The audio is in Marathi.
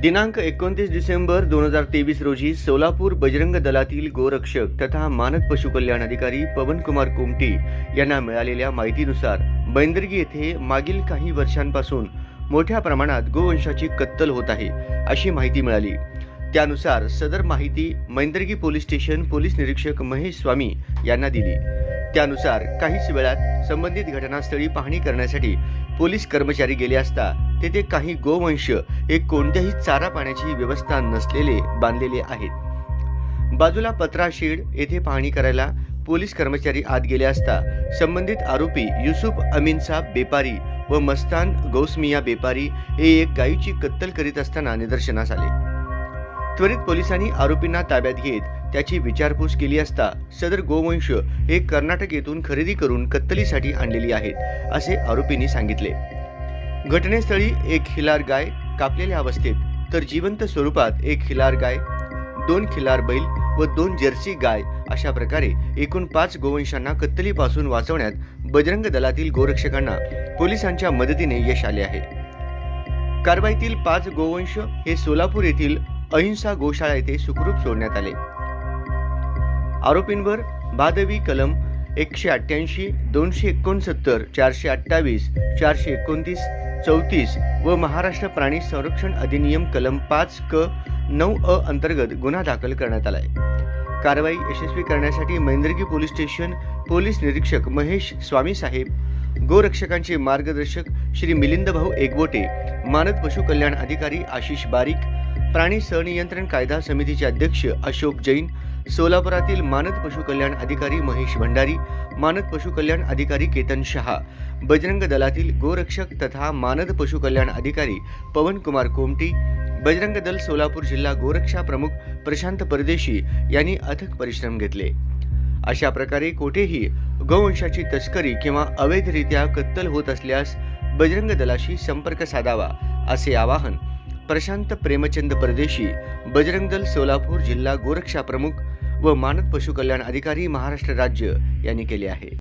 दिनांक एकोणतीस डिसेंबर दोन हजार तेवीस रोजी सोलापूर बजरंग दलातील गोरक्षक तथा मानद पशुकल्याण अधिकारी पवनकुमार कोमटी यांना मिळालेल्या माहितीनुसार बैंदर्गी येथे मागील काही वर्षांपासून मोठ्या प्रमाणात गोवंशाची कत्तल होत आहे अशी माहिती मिळाली. त्यानुसार सदर माहिती मैंदर्गी पोलीस स्टेशन पोलीस निरीक्षक महेश स्वामी यांना दिली. त्यानुसार काहीच वेळात संबंधित घटनास्थळी पाहणी करण्यासाठी पोलीस कर्मचारी गेले असता तेथे काही गोवंश हे कोणत्याही चारा पाण्याची व्यवस्था नसलेले बांधलेले आहेत. बाजूला पत्रा शेड येथे पाहणी करायला पोलीस कर्मचारी आत गेले असता संबंधित आरोपी युसुफ अमीनसा बेपारी व मस्तान गौसमिया बेपारी हे एक गायीची कत्तल करीत असताना निदर्शनास आले. त्वरित पोलिसांनी आरोपींना ताब्यात घेत त्याची विचारपूस केली असता सदर गोवंश हे कर्नाटक येथून खरेदी करून कत्तलीसाठी आणलेली आहेत असे आरोपींनी सांगितले. घटनेस्थळी एक खिलार गाय कापलेल्या अवस्थेत तर जिवंत स्वरूपात एक खिलार गाय दोन खिलार बैल व दोन जर्सी गाय अशा प्रकारे एकूण पाच गोवंशांना कत्तलीपासून वाचवण्यात बजरंग दलातील गोरक्षकांना पोलिसांच्या मदतीने यश आले आहे. कारवाईतील पाच गोवंश हे सोलापूर येथील अहिंसा गोशाळा येथे सुखरूप सोडण्यात आले. आरोपींवर बादवी कलम एकशे अठ्ठ्याऐंशी दोनशे एकोणसत्तर चारशे अठ्ठावीस चारशे एकोणतीस चौतीस व महाराष्ट्र प्राणी संरक्षण अधिनियम कलम पाच क नऊ अ अंतर्गत गुन्हा दाखल करण्यात आलाय. कारवाई यशस्वी करण्यासाठी मैंदर्गी पोलीस स्टेशन पोलीस निरीक्षक महेश स्वामी साहेब गोरक्षकांचे मार्गदर्शक श्री मिलिंद भाऊ एकबोटे मानद पशु कल्याण अधिकारी आशिष बारीक प्राणी सनियंत्रण कायदा समितीचे अध्यक्ष अशोक जैन सोलापुरातील मानद पशु कल्याण अधिकारी महेश भंडारी मानद पशु कल्याण अधिकारी केतन शहा बजरंग दलातील गोरक्षक तथा मानद पशु कल्याण अधिकारी पवन कुमार कोमटी बजरंग दल सोलापूर जिल्हा गोरक्षा प्रमुख प्रशांत परदेशी यांनी अथक परिश्रम घेतले. अशा प्रकारे कोठेही गोवंशाची तस्करी किंवा अवैधरित्या कत्तल होत असल्यास बजरंग दलाशी संपर्क साधावा असे आवाहन प्रशांत प्रेमचंद परदेशी बजरंग दल सोलापूर जिल्हा गोरक्षा प्रमुख व मानद पशु कल्याण अधिकारी महाराष्ट्र राज्य यांनी केले आहे.